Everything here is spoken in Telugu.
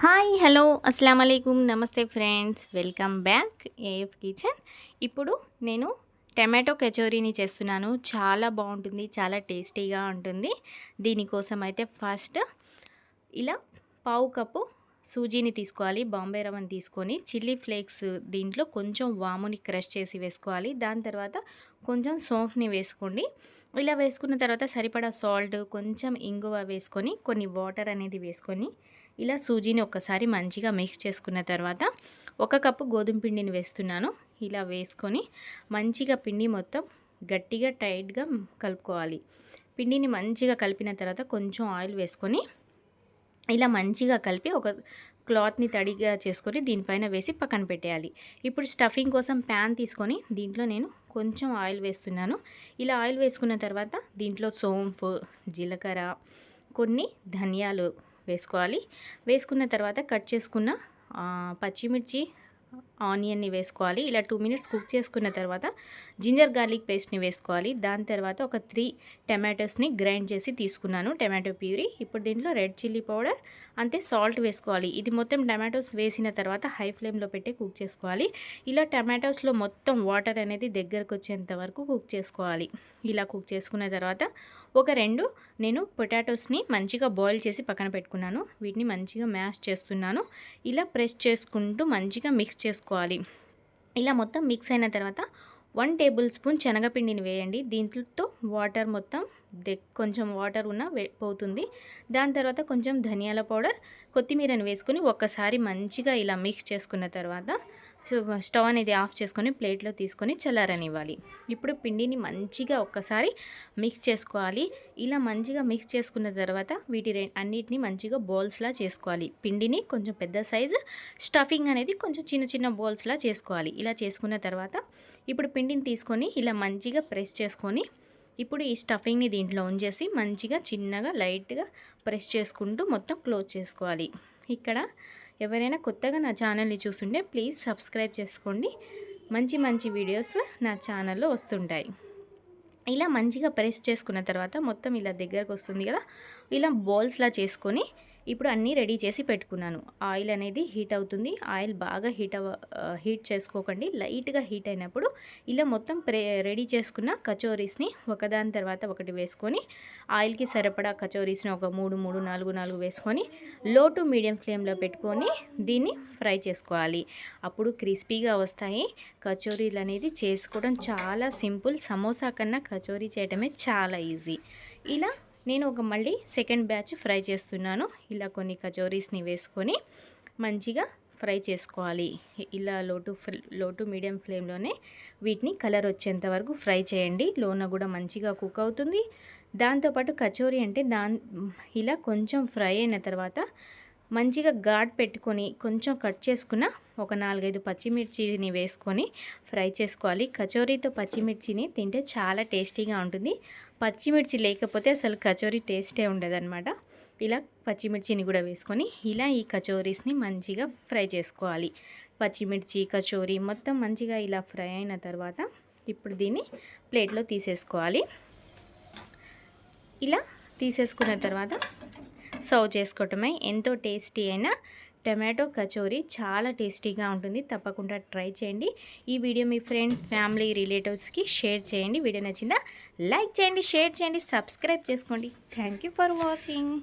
హాయ్ హలో అస్సలం అయికుం నమస్తే friends welcome back AF kitchen. ఇప్పుడు నేను టమాటో కచోరీని చేస్తున్నాను. చాలా బాగుంటుంది చాలా టేస్టీగా ఉంటుంది. దీనికోసం అయితే ఫస్ట్ ఇలా పావు కప్పు సూజీని తీసుకోవాలి బాంబే రవ్వని తీసుకొని చిల్లీ ఫ్లేక్స్ దీంట్లో కొంచెం వాముని క్రష్ చేసి వేసుకోవాలి. దాని తర్వాత కొంచెం సోంఫ్ని వేసుకోండి. ఇలా వేసుకున్న తర్వాత సరిపడా సాల్ట్ కొంచెం ఇంగువ వేసుకొని కొన్ని వాటర్ అనేది వేసుకొని ఇలా సూజీని ఒకసారి మంచిగా మిక్స్ చేసుకున్న తర్వాత ఒక కప్పు గోధుమ పిండిని వేస్తున్నాను. ఇలా వేసుకొని మంచిగా పిండి మొత్తం గట్టిగా టైట్గా కలుపుకోవాలి. పిండిని మంచిగా కలిపిన తర్వాత కొంచెం ఆయిల్ వేసుకొని ఇలా మంచిగా కలిపి ఒక క్లాత్ని తడిగా చేసుకొని దీనిపైన వేసి పక్కన పెట్టేయాలి. ఇప్పుడు స్టఫింగ్ కోసం ప్యాన్ తీసుకొని దీంట్లో నేను కొంచెం ఆయిల్ వేస్తున్నాను. ఇలా ఆయిల్ వేసుకున్న తర్వాత దీంట్లో సోంపు జీలకర్ర కొన్ని ధనియాలు వేసుకోవాలి. వేసుకున్న తర్వాత కట్ చేసుకున్న పచ్చిమిర్చి ఆనియన్ని వేసుకోవాలి. ఇలా టూ మినిట్స్ కుక్ చేసుకున్న తర్వాత జింజర్ గార్లిక్ పేస్ట్ని వేసుకోవాలి. దాని తర్వాత ఒక త్రీ టమాటోస్ని గ్రైండ్ చేసి తీసుకున్నాను టమాటో ప్యూరీ. ఇప్పుడు దీంట్లో రెడ్ చిల్లీ పౌడర్ అంతే సాల్ట్ వేసుకోవాలి. ఇది మొత్తం టమాటోస్ వేసిన తర్వాత హై ఫ్లేమ్లో పెట్టి కుక్ చేసుకోవాలి. ఇలా టమాటోస్లో మొత్తం వాటర్ అనేది దగ్గరకు వచ్చేంత వరకు కుక్ చేసుకోవాలి. ఇలా కుక్ చేసుకున్న తర్వాత ఒక రెండు నేను పొటాటోస్ని మంచిగా బాయిల్ చేసి పక్కన పెట్టుకున్నాను. వీటిని మంచిగా మ్యాష్ చేస్తున్నాను. ఇలా ప్రెస్ చేసుకుంటూ మంచిగా మిక్స్ చేసుకోవాలి. ఇలా మొత్తం మిక్స్ అయిన తర్వాత వన్ టేబుల్ స్పూన్ శనగపిండిని వేయండి. దీంట్లో వాటర్ మొత్తం కొంచెం వాటర్ ఉన్న పోతుంది. దాని తర్వాత కొంచెం ధనియాల పౌడర్ కొత్తిమీరని వేసుకుని ఒక్కసారి మంచిగా ఇలా మిక్స్ చేసుకున్న తర్వాత స్టవ్ అనేది ఆఫ్ చేసుకొని ప్లేట్లో తీసుకొని చల్లారనివ్వాలి. ఇప్పుడు పిండిని మంచిగా ఒక్కసారి మిక్స్ చేసుకోవాలి. ఇలా మంచిగా మిక్స్ చేసుకున్న తర్వాత వీటి అన్నిటిని మంచిగా బౌల్స్లా చేసుకోవాలి. పిండిని కొంచెం పెద్ద సైజు స్టఫింగ్ అనేది కొంచెం చిన్న చిన్న బౌల్స్లా చేసుకోవాలి. ఇలా చేసుకున్న తర్వాత ఇప్పుడు పిండిని తీసుకొని ఇలా మంచిగా ప్రెస్ చేసుకొని ఇప్పుడు ఈ స్టఫింగ్ని దీంట్లో ఉంచేసి మంచిగా చిన్నగా లైట్గా ప్రెస్ చేసుకుంటూ మొత్తం క్లోజ్ చేసుకోవాలి. ఇక్కడ ఎవరైనా కొత్తగా నా ఛానల్ని చూస్తుంటే ప్లీజ్ సబ్స్క్రైబ్ చేసుకోండి. మంచి మంచి వీడియోస్ నా ఛానల్లో వస్తుంటాయి. ఇలా మంచిగా ప్రెస్ చేసుకున్న తర్వాత మొత్తం ఇలా దగ్గరకు వస్తుంది కదా. ఇలా బాల్స్లా చేసుకొని ఇప్పుడు అన్నీ రెడీ చేసి పెట్టుకున్నాను. ఆయిల్ అనేది హీట్ అవుతుంది. ఆయిల్ బాగా హీట్ అవ హీట్ చేసుకోకండి. లైట్గా హీట్ అయినప్పుడు ఇలా మొత్తం రెడీ చేసుకున్న కచోరీస్ని ఒకదాని తర్వాత ఒకటి వేసుకొని ఆయిల్కి సరిపడా కచోరీస్ని ఒక మూడు మూడు నాలుగు నాలుగు వేసుకొని లో టు మీడియం ఫ్లేమ్లో పెట్టుకొని దీన్ని ఫ్రై చేసుకోవాలి. అప్పుడు క్రిస్పీగా వస్తాయి. కచోరీలు అనేది చేసుకోవడం చాలా సింపుల్. సమోసా కన్నా కచోరీ చేయడమే చాలా ఈజీ. ఇలా నేను ఒక మళ్ళీ సెకండ్ బ్యాచ్ ఫ్రై చేస్తున్నాను. ఇలా కొన్ని కచోరీస్ని వేసుకొని మంచిగా ఫ్రై చేసుకోవాలి. ఇలా లోటు లోటు మీడియం ఫ్లేమ్లోనే వీటిని కలర్ వచ్చేంత వరకు ఫ్రై చేయండి. లోన కూడా మంచిగా కుక్ అవుతుంది. దాంతోపాటు కచోరీ అంటే దాన్ ఇలా కొంచెం ఫ్రై అయిన తర్వాత మంచిగా ఘాట్ పెట్టుకొని కొంచెం కట్ చేసుకున్న ఒక నాలుగైదు పచ్చిమిర్చిని వేసుకొని ఫ్రై చేసుకోవాలి. కచోరీతో పచ్చిమిర్చిని తింటే చాలా టేస్టీగా ఉంటుంది. పచ్చిమిర్చి లేకపోతే అసలు కచోరీ టేస్టే ఉండదన్నమాట. ఇలా పచ్చిమిర్చిని కూడా వేసుకొని ఇలా ఈ కచోరీస్ని మంచిగా ఫ్రై చేసుకోవాలి. పచ్చిమిర్చి కచోరీ మొత్తం మంచిగా ఇలా ఫ్రై అయిన తర్వాత ఇప్పుడు దీన్ని ప్లేట్లో తీసేసుకోవాలి. ఇలా తీసేసుకున్న తర్వాత సర్వ్ చేసుకోవటమే ఎంతో టేస్టీ అయిన టమాటో కచోరీ. చాలా టేస్టీగా ఉంటుంది. తప్పకుండా ట్రై చేయండి. ఈ వీడియో మీ ఫ్రెండ్స్ ఫ్యామిలీ రిలేటివ్స్కి షేర్ చేయండి. వీడియో నచ్చిందా? లైక్ చేయండి షేర్ చేయండి సబ్స్క్రైబ్ చేసుకోండి. Thank for watching.